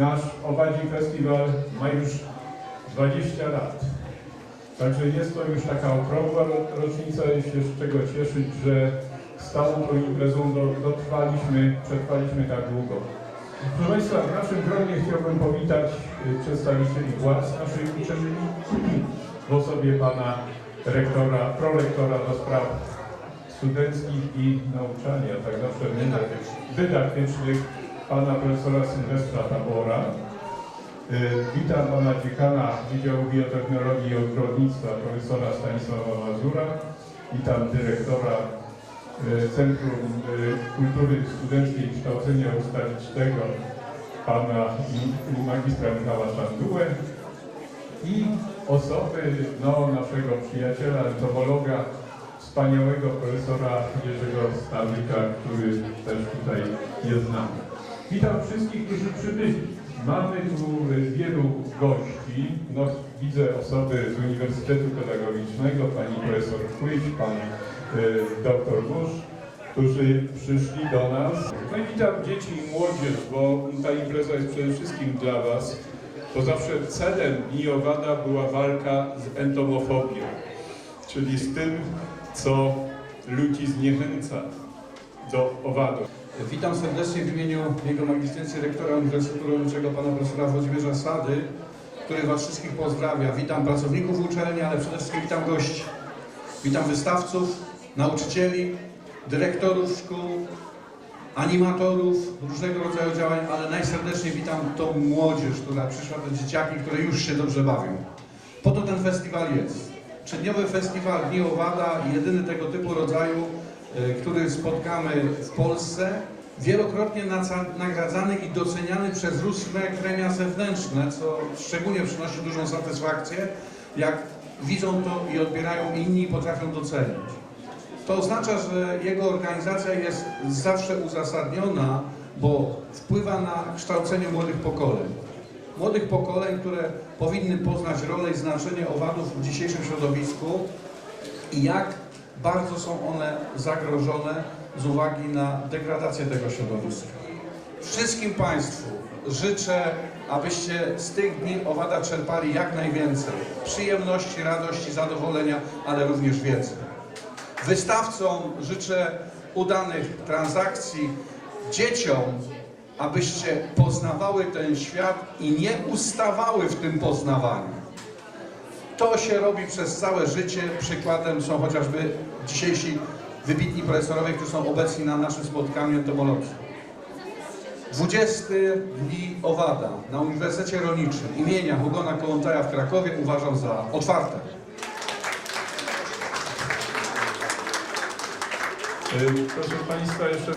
nasz Owadzi Festiwal ma już 20 lat. Także jest to już taka okrągła ro- rocznica i się z czego cieszyć, że stałą tą imprezą do, dotrwaliśmy, przetrwaliśmy tak długo. Proszę Państwa, w naszym gronie chciałbym powitać y, przedstawicieli władz naszej uczelni w osobie pana rektora, prorektora do spraw studenckich i nauczania, tak zawsze dydaktycznych pana profesora Sylwestra Tabora. Y, Witam pana dziekana Wydziału Biotechnologii i Ogrodnictwa profesora Stanisława Mazura. Witam dyrektora y, Centrum y, Kultury Studenckiej i Kształcenia Ustawicznego pana magistra Michała Szandułę i osoby no, naszego przyjaciela, entomologa, wspaniałego profesora Jerzego Stawika, który też tutaj jest z nami. Witam wszystkich, którzy przybyli. Mamy tu y, wielu gości. No, widzę osoby z Uniwersytetu Pedagogicznego, pani profesor Chłyć, pan y, doktor Busz, którzy przyszli do nas. No i witam dzieci i młodzież, bo ta impreza jest przede wszystkim dla was. To zawsze celem Dni Owada była walka z entomofobią, czyli z tym, co ludzi zniechęca do owadów. Witam serdecznie w imieniu jego magistencji rektora Uniwersytetu Rolniczego pana profesora Włodzimierza Sady, który was wszystkich pozdrawia. Witam pracowników uczelni, ale przede wszystkim witam gości. Witam wystawców, nauczycieli, dyrektorów szkół, animatorów różnego rodzaju działań, ale najserdeczniej witam tą młodzież, która przyszła, te dzieciaki, które już się dobrze bawią. Po to ten festiwal jest. Trzydniowy festiwal Dni Owada, jedyny tego typu rodzaju, y, który spotkamy w Polsce, wielokrotnie nagradzany i doceniany przez różne gremia zewnętrzne, co szczególnie przynosi dużą satysfakcję, jak widzą to i odbierają inni i potrafią docenić. To oznacza, że jego organizacja jest zawsze uzasadniona, bo wpływa na kształcenie młodych pokoleń. Młodych pokoleń, które powinny poznać rolę i znaczenie owadów w dzisiejszym środowisku i jak bardzo są one zagrożone z uwagi na degradację tego środowiska. Wszystkim Państwu życzę, abyście z tych dni owada czerpali jak najwięcej przyjemności, radości, zadowolenia, ale również wiedzy. Wystawcom życzę udanych transakcji, dzieciom, abyście poznawały ten świat i nie ustawały w tym poznawaniu. To się robi przez całe życie. Przykładem są chociażby dzisiejsi wybitni profesorowie, którzy są obecni na naszym spotkaniu entomologii. 20 dni owada na Uniwersytecie Rolniczym imienia Hugona Kołątaja w Krakowie uważam za otwarte. Y, Proszę Państwa, jeszcze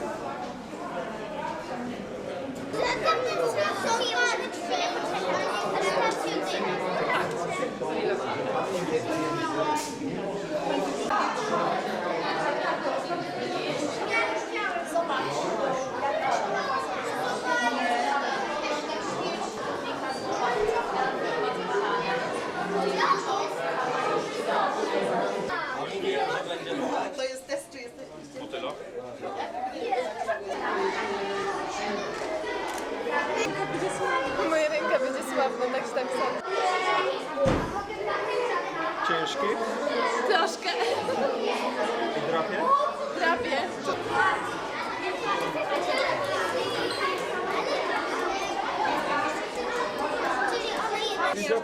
To jest test, czy jesteście? Moja ręka będzie słabna, tak się tak samo. Ciężki? Troszkę. I drapie? Drapie. To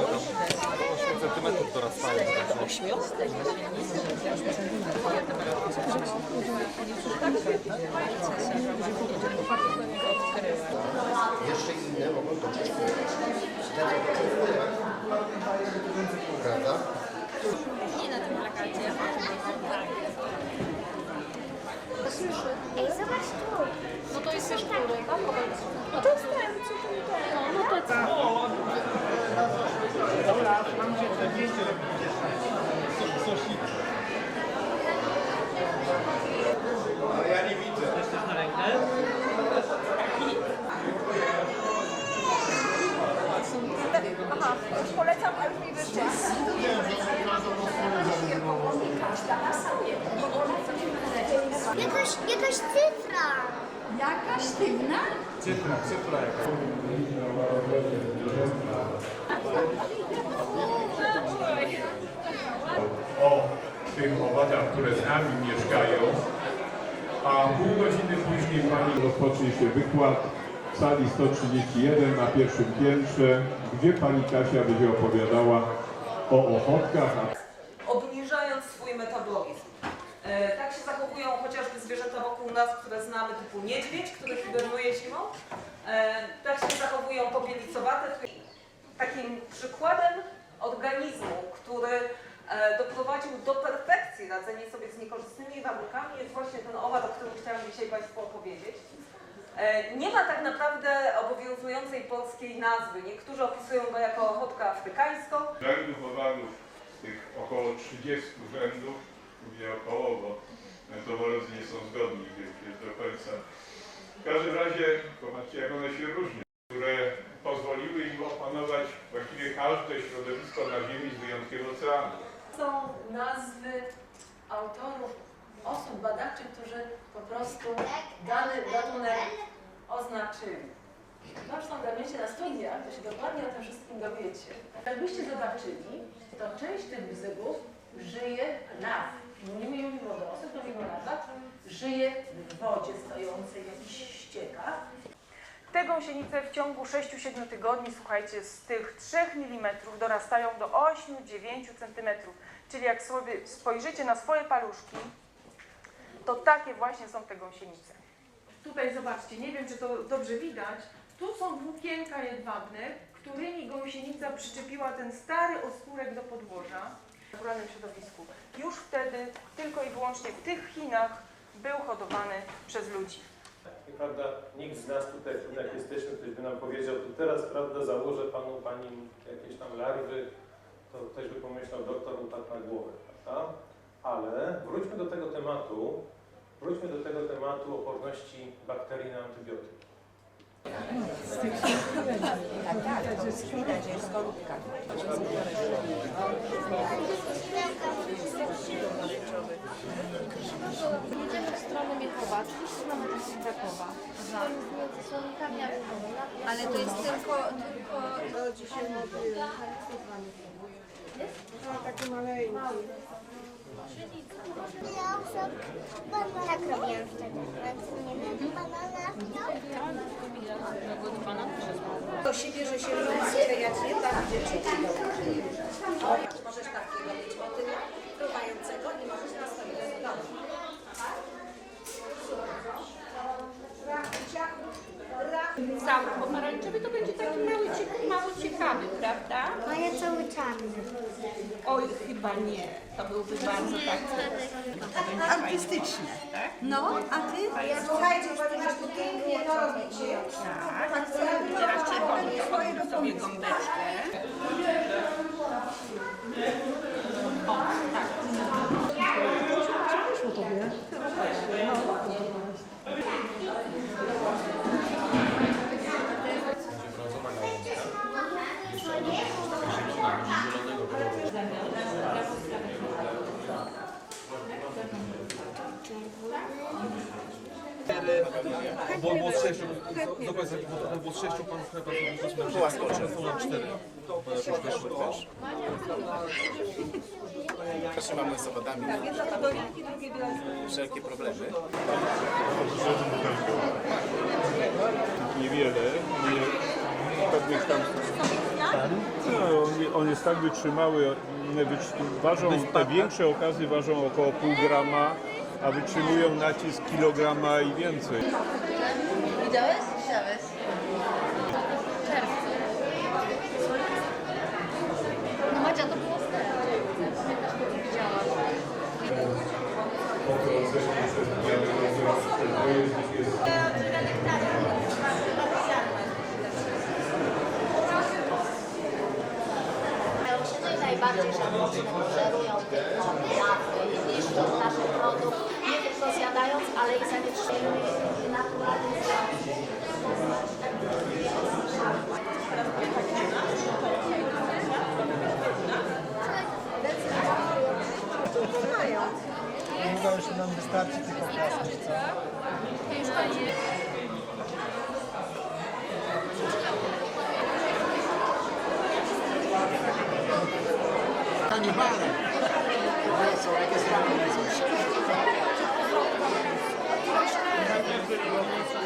8 cm dorastają. jeszcze inne mogą toczyć wpływ. Wtedy Prawda? słyszy. Ej, zobacz tu. No to jest też który, tak? No to jest ten, co tu ten. No, no to co? Aha, polecam, ale już mi wyszło. Jakaś, jakaś cyfra. Jakaś sztywna? Cyfra, cyfra jaka. o tych owadach, które z nami mieszkają, a pół godziny później pani rozpocznie się wykład w sali 131 na pierwszym piętrze, gdzie pani Kasia będzie opowiadała o ochotkach, obniżając swój metabolizm. E, Tak się zachowują chociażby zwierzęta wokół nas, które znamy, typu niedźwiedź, który hibernuje zimą. E, Tak się zachowują popielicowate. Takim przykładem organizmu, który e, doprowadził do perfekcji radzenia sobie z niekorzystnymi warunkami jest właśnie ten owad, o którym chciałam dzisiaj Państwu opowiedzieć. Nie ma tak naprawdę obowiązującej polskiej nazwy. Niektórzy opisują go jako ochotka afrykańską, rzędów owadów, tych około 30 rzędów, mówię około, bo entomolodzy nie są zgodni do końca. W każdym razie, popatrzcie jak one się różnią, które pozwoliły im opanować właściwie każde środowisko na Ziemi z wyjątkiem oceanu. są nazwy autorów, osób badawczych, którzy po prostu dany gatunek oznaczyli. Zresztą zamiecie na studiach, to się dokładnie o tym wszystkim dowiecie. Jakbyście zobaczyli, to część tych bzygów żyje law. Nie mówimy o wodorostach, mówimy o lawach. Żyje w wodzie stojącej, w jakichś ściekach. Te gąsienice w ciągu 6-7 tygodni, słuchajcie, z tych 3 mm dorastają do 8-9 cm. Czyli jak sobie spojrzycie na swoje paluszki, to takie właśnie są te gąsienice. Tutaj zobaczcie, nie wiem czy to dobrze widać, tu są włókienka jedwabne, którymi gąsienica przyczepiła ten stary oskórek do podłoża naturalnym środowisku. Już wtedy tylko i wyłącznie w tych Chinach był hodowany przez ludzi. I prawda, nikt z nas tutaj, jak jesteśmy, ktoś by nam powiedział, to teraz, prawda, założę panu, pani jakieś tam larwy, to ktoś by pomyślał, doktor upadł na głowę, prawda? Ale wróćmy do tego tematu, wróćmy do tego tematu oporności bakterii na antybiotyki. Jedziemy w stronę Miechowa, w stronę Krakowa. Między słonikami a Ale to jest tylko, tylko Tak robiłam wtedy. Nie wiem, banana. Do siebie, że się rozwijać nie tak, gdzie Możesz takiego mieć motyla fruwającego i możesz na sobie domu. cały pomarańczowy to będzie taki mały, cie- mało ciekawy, prawda? A ja cały czarny. Oj, chyba nie. To byłby bardzo taki artystyczny, tak? No, a ty? Słuchajcie, ponieważ tu pięknie to robicie. Tak. Teraz czerwony, to podłóż sobie gąbeczkę. O, tak. Bo było z sześciu, dokładnie, bo to było sześciu panów pracowników, była skończona, są na cztery. Zawsze mamy z owadami wszelkie problemy. Niewiele, nie, pewnych tam... No, on, jest tak wytrzymały, ważą, te większe okazy ważą około pół grama, a wytrzymują nacisk kilograma i więcej. Widziałeś? Widziałeś. No Madzia, to było stare. Pamiętasz, to widziałam. Jest Się najbardziej żarłocznie żerują tylko lawy, niszczą nasz produkt, nie tylko zjadając, ale i zanieczyszczeniami naturalnymi. Długo już nam wystarczy tylko plastik, co? Kanibale! Są jakieś Thank you.